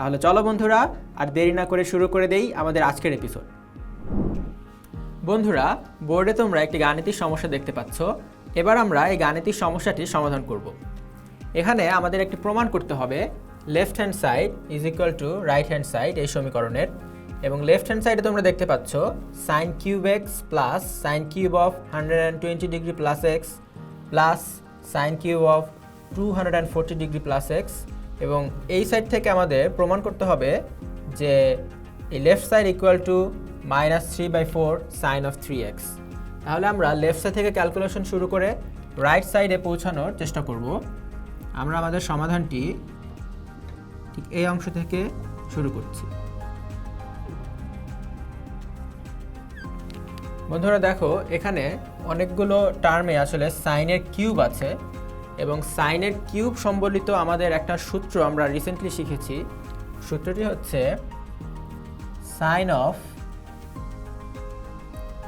তাহলে চলো বন্ধুরা, আর দেরি না করে শুরু করে দেই আমাদের আজকের এপিসোড বন্ধুরা, বোর্ডে তোমরা একটি গাণিতিক সমস্যা দেখতে পাচ্ছ। এবার আমরা এই গাণিতিক সমস্যাটির সমাধান করব। এখানে আমাদের একটি প্রমাণ করতে হবে left hand side is equal to right hand side এই সমীকরণের। এবং লেফট হ্যান্ড সাইডে তোমরা দেখতে পাচ্ছ sine cube x plus sine cube of hundred and twenty degree plus x plus sine cube of two hundred and forty degree plus x এবং এই side থেকে আমাদের প্রমাণ করতে হবে যে এই left side equal to minus three by four sine of three x তাহলে আমরা লেফট সাইড থেকে ক্যালকুলেশন শুরু করে রাইট সাইডে পৌঁছানোর চেষ্টা করব। আমরা আমাদের সমাধানটি ঠিক এই অংশ থেকে শুরু করছি। বন্ধুরা দেখো, এখানে অনেকগুলো টার্মে আসলে সাইনের কিউব আছে। এবং সাইনের কিউব সম্বলিত আমাদের একটা সূত্র আমরা রিসেন্টলি শিখেছি। সূত্রটি হচ্ছে সাইন অফ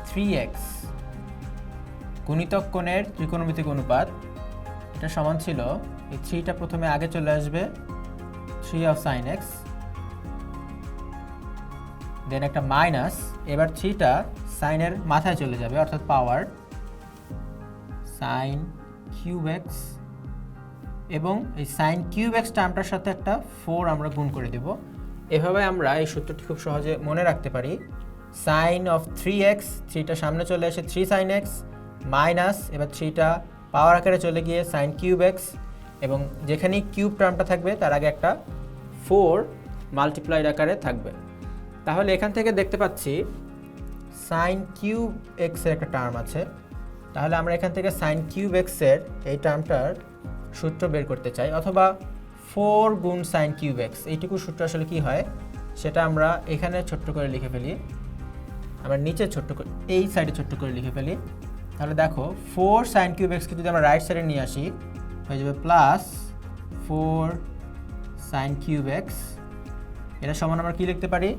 থ্রি এক্স গুণিতক কোণের ত্রিকোণমিতিক অনুপাত। এটা সমান ছিল, এই থ্রিটা প্রথমে আগে চলে আসবে three of sine x then একটা মাইনাস এবার থ্রিটা সাইনের মাথায় চলে যাবে, অর্থাৎ পাওয়ার সাইন কিউব এক্স এবং এই সাইন কিউব এক্স টার্মটার সাথে একটা ফোর আমরা গুণ করে দেব। এভাবে আমরা এই সূত্রটি খুব সহজে মনে রাখতে পারি। সাইন অফ থ্রি এক্স থ্রিটা সামনে চলে এসে থ্রি সাইন এক্স মাইনাস এবার থ্রিটা পাওয়ার আকারে চলে গিয়ে সাইন কিউব এক্স এবং যেখানেই কিউব টার্মটা থাকবে, তার আগে একটা ফোর মাল্টিপ্লাইড আকারে থাকবে। তাহলে এখান থেকে দেখতে পাচ্ছি সাইন কিউব এক্সের একটা টার্ম আছে। তাহলে আমরা এখান থেকে সাইন কিউব এক্সের এই টার্মটার সূত্র বের করতে চাই, অথবা ফোর গুণ সাইন কিউব এক্স এইটুকু সূত্র আসলে কি হয়? সেটা আমরা এখানে ছোট্ট করে লিখে ফেলি। আমরা নিচে ছোট্ট করে এই সাইডে ছোট্ট করে লিখে ফেলি। তাহলে দেখো ফোর সাইন কিউব এক্সকে যদি আমরা রাইট সাইডে নিয়ে আসি, হয়ে যাবে plus four sine cube x এটা সমান আমরা কী লিখতে পারি?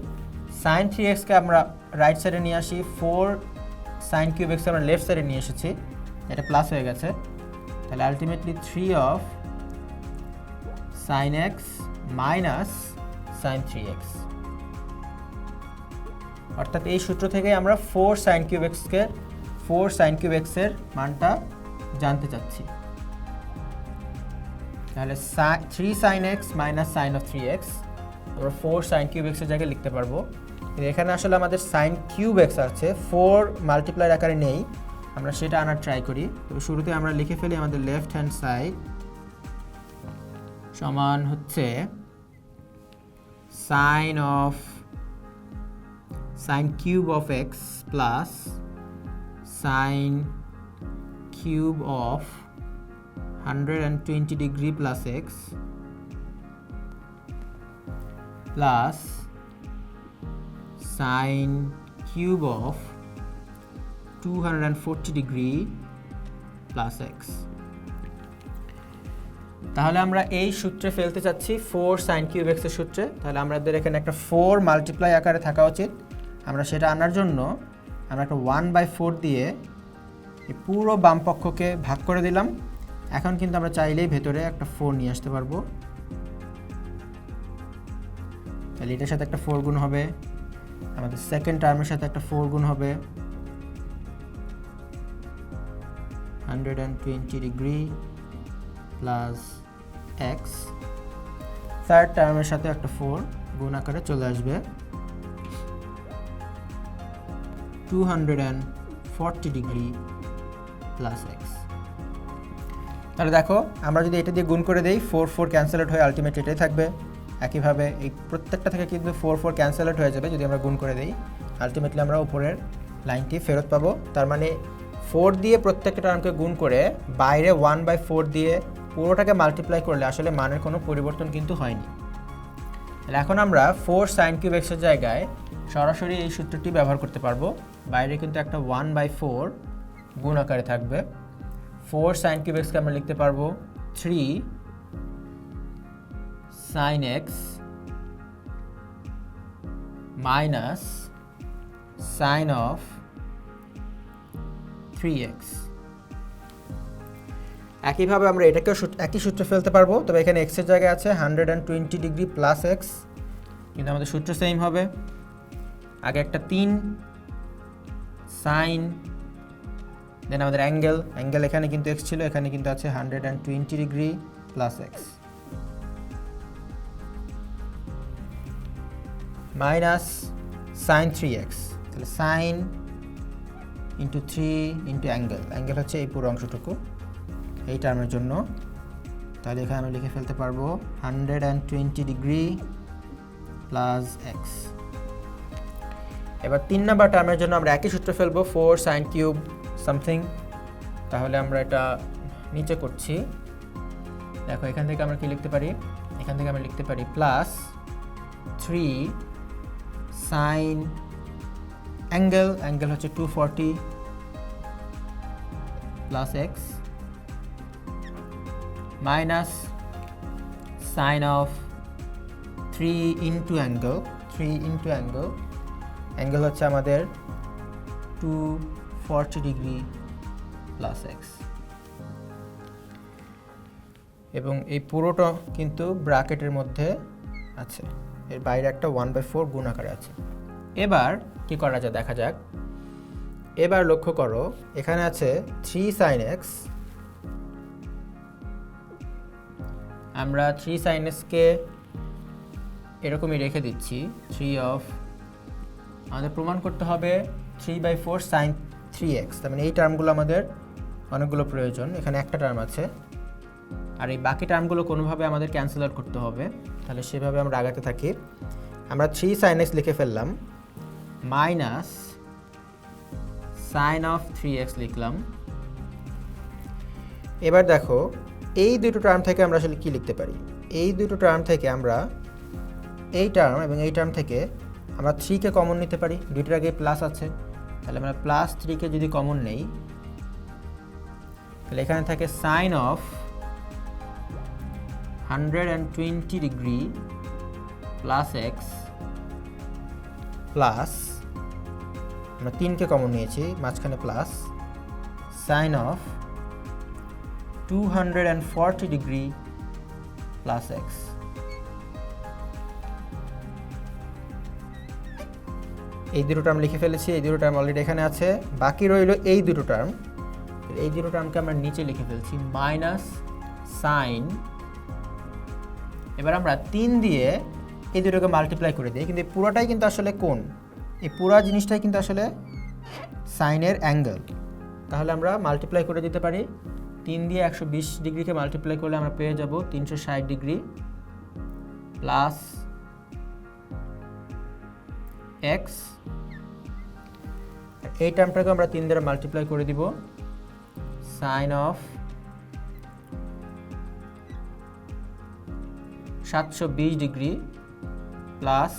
সাইন থ্রি এক্সকে আমরা রাইট সাইডে নিয়ে আসি ফোর সাইন কিউব এক্সকে আমরা লেফট সাইডে নিয়ে এসেছি। এটা প্লাস হয়ে গেছে। তাহলে ultimately three of sine x minus sine three x অর্থাৎ এই সূত্র থেকে আমরা ফোর সাইন কিউব এক্সকে ফোর সাইন কিউব এক্সের মানটা জানতে চাচ্ছি। তাহলে three sine x minus sine of three x আমরা ফোর সাইন কিউব এক্সের জায়গায় লিখতে পারব। এখানে আসলে আমাদের সাইন কিউব এক্স আছে ফোর মাল্টিপ্লাইয়ের আকারে নেই। আমরা সেটা আনার ট্রাই করি। তবে শুরুতে আমরা লিখে ফেলি আমাদের লেফট হ্যান্ড সাইড সমান হচ্ছে sine of sine cube of x plus sine cube of hundred and twenty degree plus x plus sine cube of two hundred and forty degree plus x তাহলে আমরা এই সূত্রে ফেলতে চাচ্ছি ফোর সাইন কিউব এক্সের সূত্রে। তাহলে আমাদের এখানে একটা ফোর মাল্টিপ্লাই আকারে থাকা উচিত। আমরা সেটা আনার জন্য আমরা একটা ওয়ান বাই ফোর দিয়ে এই পুরো বাম পক্ষকে ভাগ করে দিলাম। এখন কিন্তু আমরা চাইলেই ভেতরে একটা ফোর নিয়ে আসতে পারব। তাহলে এটার সাথে একটা ফোর গুণ হবে। আমাদের সেকেন্ড টার্মের সাথে একটা ফোর গুণ হবে। Hundred and twenty degree plus x third টার্মের সাথে একটা ফোর গুণ আকারে চলে আসবে। Two hundred and forty degree plus x তাহলে দেখো, আমরা যদি এটা দিয়ে গুণ করে দেই ফোর ফোর ক্যান্সেলেট হয়ে আলটিমেট এটাই থাকবে। একইভাবে এই প্রত্যেকটা থেকে কিন্তু ফোর ফোর ক্যান্সেলেট হয়ে যাবে যদি আমরা গুণ করে দিই। আলটিমেটলি আমরা উপরের লাইনটি ফেরত পাবো। তার মানে ফোর দিয়ে প্রত্যেকটা টার্মকে গুণ করে বাইরে ওয়ান বাই ফোর দিয়ে পুরোটাকে মাল্টিপ্লাই করলে আসলে মানের কোনো পরিবর্তন কিন্তু হয়নি। এখন আমরা ফোর সাইন কিউব এক্সের জায়গায় সরাসরি এই সূত্রটি ব্যবহার করতে পারব। বাইরে কিন্তু একটা ওয়ান বাই ফোর গুণ আকারে থাকবে। ফোর সাইন কিউব এক্সকে আমরা লিখতে পারব three sine x minus sine of three x একইভাবে আমরা এটাকেও একই সূত্রে ফেলতে পারব, তবে এখানে এক্সের জায়গায় আছে hundred and twenty degree plus x কিন্তু আমাদের সূত্র সেম হবে। আগে একটা তিন সাইন দেন আমাদের অ্যাঙ্গেল অ্যাঙ্গেল এখানে কিন্তু এক্স ছিল, এখানে কিন্তু আছে hundred and twenty degree plus x minus sine three x তাহলে sine into three into angle angle হচ্ছে এই পুরো অংশটুকু। এই টার্মের জন্য। তাহলে এখানে আমি লিখে ফেলতে পারব hundred and twenty degree plus x এবার তিন নাম্বার টার্মের জন্য আমরা একই সূত্র ফেলব ফোর সাইন কিউব সামথিং তাহলে আমরা এটা নিচে করছি। দেখো, এখান থেকে আমরা কি লিখতে পারি? এখান থেকে আমরা লিখতে পারি plus three sine angle angle হচ্ছে two forty plus x minus sine of three into angle three into angle angle হচ্ছে আমাদের two forty degree plus x এবং এই পুরোটা কিন্তু ব্রাকেটের মধ্যে আছে। এর বাইরে একটা ওয়ান বাই ফোর গুণ আকারে আছে। এবার কি করা যায়? দেখা যাক। এবার লক্ষ্য করো, এখানে আছে থ্রি সাইন এক্স আমরা থ্রি সাইন এক্সকে এরকমই রেখে দিচ্ছি থ্রি অফ আমাদের প্রমাণ করতে হবে three by four sine three x তার মানে এই টার্মগুলো আমাদের অনেকগুলো প্রয়োজন, এখানে একটা টার্ম আছে। আর এই বাকি টার্মগুলো কোনোভাবে আমাদের ক্যান্সেল আউট করতে হবে, তাহলে সেভাবে আমরা আগাতে থাকি। আমরা থ্রি সাইন এক্স লিখে ফেললাম minus sine of three x লিখলাম। এবার দেখো এই দুটো টার্ম থেকে আমরা আসলে কি লিখতে পারি? এই দুটো টার্ম থেকে আমরা এই টার্ম এবং এই টার্ম থেকে আমরা থ্রিকে কমন নিতে পারি। দুইটার আগে প্লাস আছে। তাহলে আমরা প্লাস থ্রিকে যদি কমন নেই তাহলে এখানে থাকে sine of hundred and twenty degree plus x plus আমরা তিনকে কমন নিয়েছি, মাঝখানে plus sine of two hundred and forty degree plus x এই দুটো টার্ম লিখে ফেলেছি, এই দুটো টার্ম অলরেডি এখানে আছে। বাকি রইল এই দুটো টার্ম এই দুটো টার্মকে আমরা নিচে লিখে ফেলছি মাইনাস সাইন এবার আমরা তিন দিয়ে এই দুটোকে মাল্টিপ্লাই করে দিই, কিন্তু পুরোটাই কিন্তু আসলে কোন এই পুরো জিনিসটাই কিন্তু আসলে সাইনের অ্যাঙ্গেল। তাহলে আমরা মাল্টিপ্লাই করে দিতে পারি। তিন দিয়ে একশো বিশ ডিগ্রিকে মাল্টিপ্লাই করলে আমরা পেয়ে যাব তিনশো ষাট ডিগ্রি প্লাস এক্স এই টার্মটাকে আমরা তিন দ্বারা মাল্টিপ্লাই করে দিব। সাইন অফ সাতশো বিশ ডিগ্রি প্লাস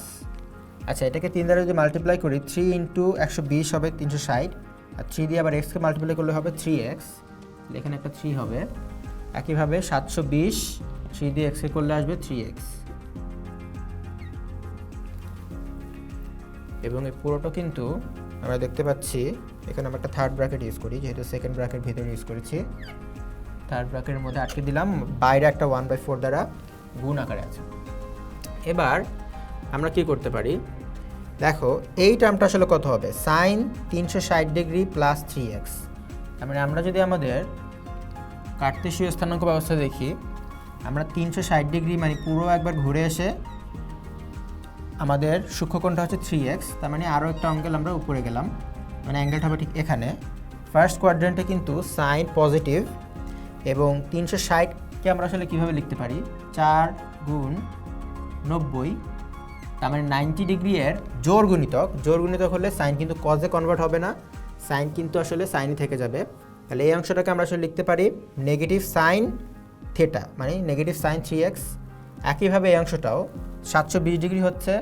আচ্ছা এটাকে তিন দ্বারা যদি মাল্টিপ্লাই করি থ্রি ইন্টু একশো বিশ হবে তিনশো ষাট। আর থ্রি দিয়ে আবার এক্সকে মাল্টিপ্লাই করলে হবে থ্রি এক্স এখানে একটা থ্রি হবে। একইভাবে সাতশো বিশ থ্রি দিয়ে এক্সকে করলে আসবে থ্রি এক্স এবং এই পুরোটা কিন্তু আমরা দেখতে পাচ্ছি, এখানে আমরা একটা থার্ড ব্র্যাকেট ইউজ করি, যেহেতু সেকেন্ড ব্র্যাকেট ভিতরে ইউজ করেছি। থার্ড ব্র্যাকেটের মধ্যে আটকে দিলাম, বাইরে একটা ওয়ান বাই ফোর দ্বারা গুণ আকারে আছে। এবার আমরা কি করতে পারি? দেখো, এই টার্মটা আসলে কত হবে? সাইন তিনশো ষাট ডিগ্রি প্লাস থ্রি এক্স তার মানে আমরা যদি আমাদের কার্তেশীয় স্থানাঙ্ক ব্যবস্থা দেখি, আমরা তিনশো ষাট ডিগ্রি মানে পুরো একবার ঘুরে এসে আমাদের সূক্ষ্মকোণটা হচ্ছে থ্রি এক্স তার মানে আরও একটা অঙ্কেল আমরা উপরে গেলাম। মানে অ্যাঙ্গেলটা হবে ঠিক এখানে। ফার্স্ট কোয়াড্রেন্টে কিন্তু সাইন পজিটিভ এবং তিনশো ষাটকে আমরা আসলে কীভাবে লিখতে পারি? চার গুণ নব্বই তার মানে নাইনটি ডিগ্রি এর জোর গুণিতক। জোর গুণিতক হলে সাইন কিন্তু কজে কনভার্ট হবে না। সাইন কিন্তু আসলে সাইনই থেকে যাবে। তাহলে এই অংশটাকে আমরা আসলে লিখতে পারি নেগেটিভ সাইন থেটা মানে নেগেটিভ সাইন থ্রি এক্স একইভাবে এই অংশটাও সাতশো বিশ ডিগ্রি হচ্ছে।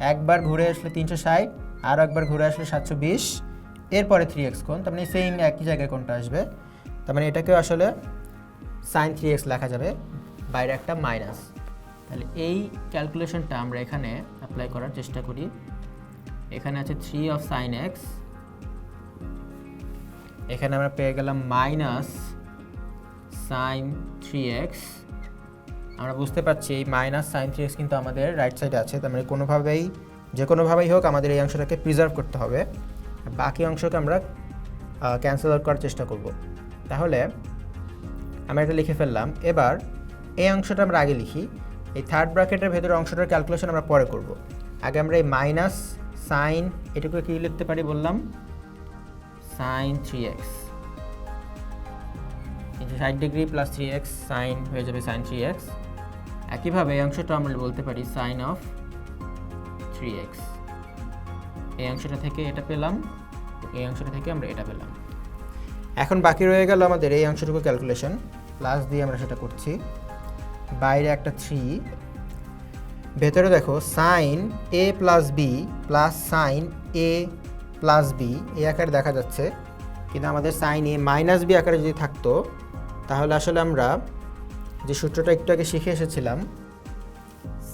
একবার ঘুরে আসলে তিনশো ষাট, আর একবার ঘুরে আসলে সাতশো বিশ। এরপরে থ্রি এক্স কোন তার মানে সেম একই জায়গায় কোনটা আসবে। তার মানে এটাকেও আসলে সাইন থ্রি এক্স লেখা যাবে। বাইরে একটা মাইনাস তাহলে এই ক্যালকুলেশনটা আমরা এখানে অ্যাপ্লাই করার চেষ্টা করি। এখানে আছে থ্রি অফ সাইন এক্স এখানে আমরা পেয়ে গেলাম মাইনাস সাইন থ্রি এক্স আমরা বুঝতে পারছি এই মাইনাস সাইন থ্রি এক্স কিন্তু আমাদের রাইট সাইডে আছে, তার মানে কোনোভাবেই, যে কোনোভাবেই হোক আমাদের এই অংশটাকে প্রিজার্ভ করতে হবে। বাকি অংশকে আমরা ক্যান্সেল আউট করার চেষ্টা করব। তাহলে, আমরা এটা লিখে ফেললাম। এবার, এই অংশটা আমরা আগে লিখি। এই থার্ড ব্র্যাকেটের ভেতরে অংশটার ক্যালকুলেশন আমরা পরে করব। আগে আমরা এই মাইনাস সাইন এটুকু কী লিখতে পারি বললাম? সাইন থ্রি এক্স ষাট degree plus three x sine হয়ে যাবে সাইন থ্রি এক্স একইভাবে এই অংশটা আমরা বলতে পারি সাইন অফ থ্রি এক্স এই অংশটা থেকে এটা পেলাম, এই অংশটা থেকে আমরা এটা পেলাম। এখন বাকি রয়ে গেল আমাদের এই অংশটুকু ক্যালকুলেশন প্লাস দিয়ে আমরা সেটা করছি। বাইরে একটা থ্রি ভেতরে দেখো sine A plus B plus sine A plus B এই আকারে দেখা যাচ্ছে। কিন্তু আমাদের সাইন এ মাইনাস বি আকারে যদি থাকতো, তাহলে আসলে আমরা যে সূত্রটা একটু আগে শিখে এসেছিলাম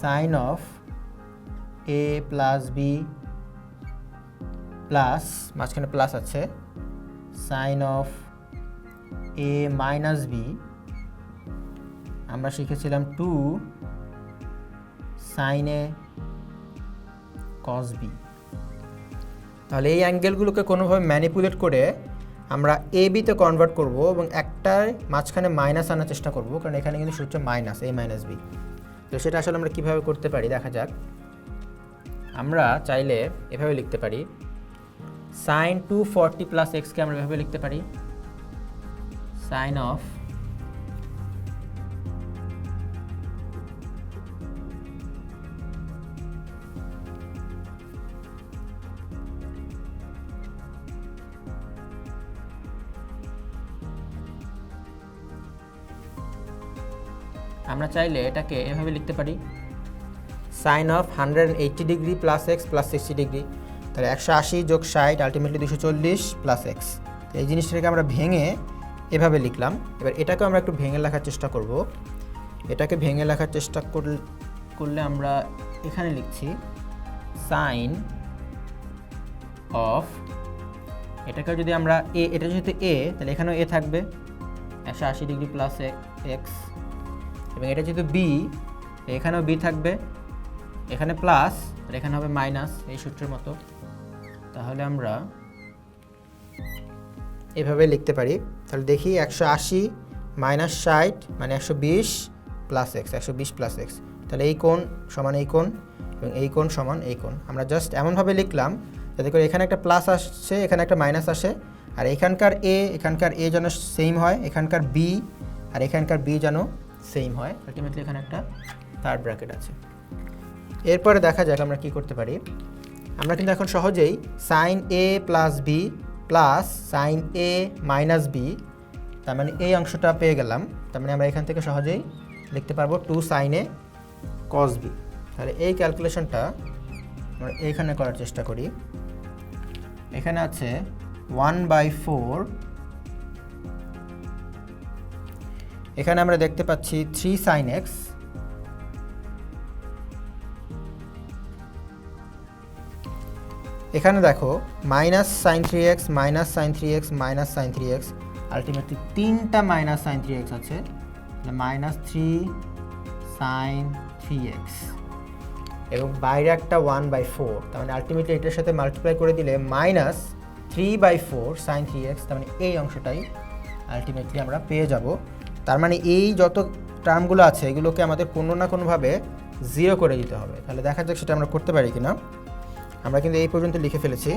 sine of A plus B plus মাঝখানে প্লাস আছে sine of A minus B আমরা শিখেছিলাম টু সাইনে কস বি তাহলে এই অ্যাঙ্গেলগুলোকে কোনোভাবে ম্যানিপুলেট করে আমরা এ বিতে কনভার্ট করব এবং একটার মাঝখানে মাইনাস আনার চেষ্টা করব, কারণ এখানে কিন্তু সূত্র মাইনাস এ মাইনাস বি তো সেটা আসলে আমরা কীভাবে করতে পারি, দেখা যাক। আমরা চাইলে এভাবে লিখতে পারি। সাইন টু ফর্টি প্লাস এক্সকে আমরা এভাবে লিখতে পারি। সাইন অফ আমরা চাইলে এটাকে এভাবে লিখতে পারি। Sine of hundred eighty degree plus x plus sixty degree. তাহলে একশো আশি যোগ ষাট, আলটিমেটলি দুশো চল্লিশ প্লাস এক্স। তো এই জিনিসটাকে আমরা ভেঙে এভাবে লিখলাম। এবার এটাকে আমরা একটু ভেঙে লেখার চেষ্টা করব। এটাকে ভেঙে লেখার চেষ্টা করলে আমরা এখানে লিখছি, সাইন অফ এটাকে যদি আমরা এ, এটা যেহেতু এ, তাহলে এখানেও এ থাকবে। একশো আশি ডিগ্রি প্লাস এক্স। এবং এটা যেহেতু বি এখানেও বি থাকবে। এখানে প্লাস আর এখানে হবে মাইনাস এই সূত্রের মতো। তাহলে আমরা এভাবে লিখতে পারি। তাহলে দেখি একশো আশি মাইনাস ষাট মানে একশো বিশ প্লাস এক্স একশো বিশ প্লাস এক্স তাহলে এই কোণ সমান এই কোণ এবং এই কোণ সমান এই কোণ। আমরা জাস্ট এমনভাবে লিখলাম যাতে করে এখানে একটা প্লাস আসছে, এখানে একটা মাইনাস আসে। আর এখানকার এ এখানকার এ যেন সেম হয়, এখানকার বি আর এখানকার বি যেন সেম হয়। আলটিমেটলি এখানে একটা থার্ড ব্র্যাকেট আছে। এরপরে দেখা যাক আমরা কি করতে পারি। আমরা কিন্তু এখন সহজেই sine A plus B plus sine A minus B তার মানে এই অংশটা পেয়ে গেলাম। তার মানে আমরা এখান থেকে সহজেই লিখতে পারব two sine A cos B তাহলে এই ক্যালকুলেশনটা আমরা এইখানে করার চেষ্টা করি। এখানে আছে ওয়ান বাই ফোর এখানে আমরা দেখতে পাচ্ছি থ্রি সাইন এক্স। এখানে দেখো, minus sine three x, minus sine three x, minus sine three x. Ultimately তিনটা মাইনাস সাইন থ্রি এক্স আছে minus three sine three x. এবং বাইরে একটা ওয়ান বাই ফোর, তার মানে আলটিমেটলি এটার সাথে মাল্টিপ্লাই করে দিলে minus three by four sine three x, তার মানে এই অংশটাই আলটিমেটলি আমরা পেয়ে যাব। তার মানে এই যত টার্মগুলো আছে, এগুলোকে আমাদের কোনো না কোনোভাবে জিরো করে দিতে হবে। তাহলে দেখা যাক সেটা আমরা করতে পারি কিনা। আমরা কিন্তু এই পর্যন্ত লিখে ফেলেছি।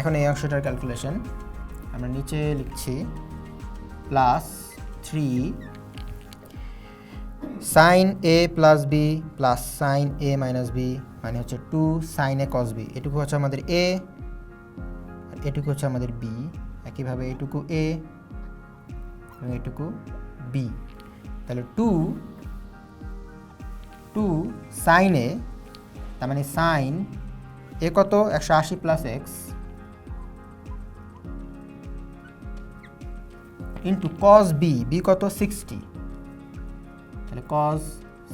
এখন এই অংশটার ক্যালকুলেশন আমরা নিচে লিখছি plus three sine A plus B plus sine A minus B মানে হচ্ছে two sine A cos B এটুকু হচ্ছে আমাদের এ এটুকু হচ্ছে আমাদের বি একইভাবে এটুকু এ এবং এটুকু বি তাহলে টু টু সাইন এ, তার মানে সাইন এ কত? একশো আশি plus x into cos B B কত? সিক্সটি তাহলে কস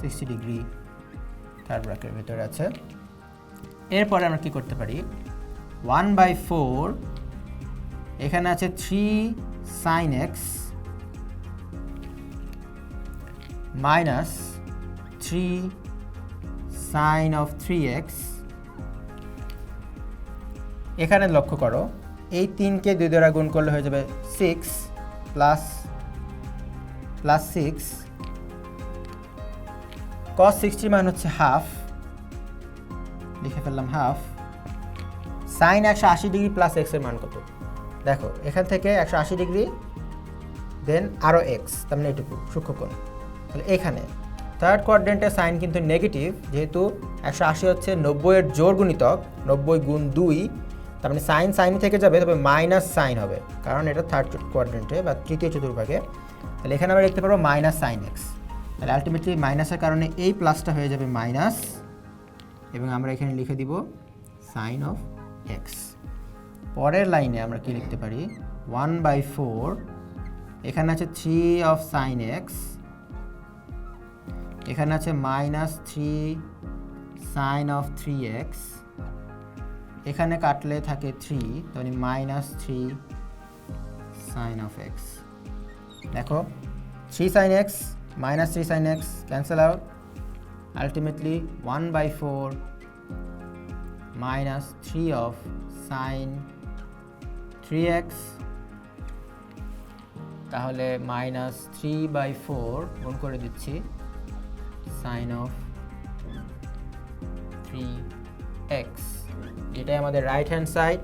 সিক্সটি ডিগ্রি থার্ড ব্র্যাকের ভিতরে আছে। এরপরে আমরা কি করতে পারি? ওয়ান বাই ফোর এখানে আছে three sine x minus three sine of three x এখানে লক্ষ্য করো, এই তিনকে দুই দ্বারা গুণ করলে হয়ে যাবে six plus plus six cos sixty মান হচ্ছে হাফ লিখে ফেললাম হাফ সাইন একশো আশি ডিগ্রি প্লাস এক্সের মান কত? দেখো, এখান থেকে একশো আশি ডিগ্রি দেন আরও এক্স তার মানে এটুকু, সূক্ষ্মকোণ। তাহলে এখানে থার্ড কোয়াড্রেন্টে সাইন কিন্তু নেগেটিভ যেহেতু একশো আশি হচ্ছে নব্বইয়ের জোর গুণিতক, নব্বই গুণ দুই, তার মানে সাইন সাইন থেকে যাবে, তবে মাইনাস সাইন হবে। কারণ এটা থার্ড কোয়াড্রেন্টে বা তৃতীয় চতুর্ভাগে। তাহলে এখানে আমরা দেখতে পারব মাইনাস সাইন এক্স তাহলে আলটিমেটলি মাইনাসের কারণে এই প্লাসটা হয়ে যাবে মাইনাস এবং আমরা এখানে লিখে দিব সাইন অফ এক্স পরের লাইনে আমরা কি লিখতে পারি? ওয়ান বাই ফোর এখানে আছে থ্রি অফ সাইন এক্স এখানে আছে minus three sine of three x এখানে কাটলে থাকে থ্রি তাহলে minus three sine of x দেখো three sine x minus three sine x cancel out ultimately one by four minus three of sine three x তাহলে minus three by four গুণ করে দিচ্ছি। Sign of three x যেটাই আমাদের right hand side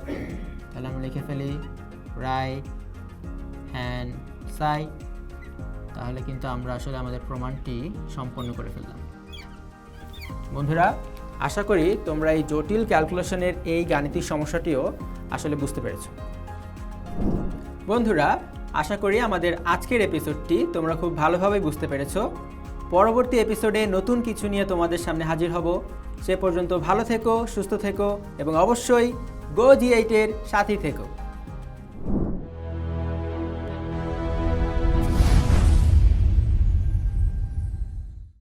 তাহলে আমরা লিখে ফেলি রাইট হ্যান্ড সাইড তাহলে কিন্তু আমরা আসলে আমাদের প্রমাণটি সম্পন্ন করে ফেললাম। বন্ধুরা, আশা করি তোমরা এই জটিল ক্যালকুলেশনের এই গাণিতিক সমস্যাটিও আসলে বুঝতে পেরেছ। বন্ধুরা, আশা করি আমাদের আজকের এপিসোডটি তোমরা খুব ভালোভাবে বুঝতে পেরেছ। পরবর্তী এপিসোডে নতুন কিছু নিয়ে তোমাদের সামনে হাজির হব। সে পর্যন্ত ভালো থেকো, সুস্থ থেকো, এবং অবশ্যই গো জি এইটের সাথী থেকো।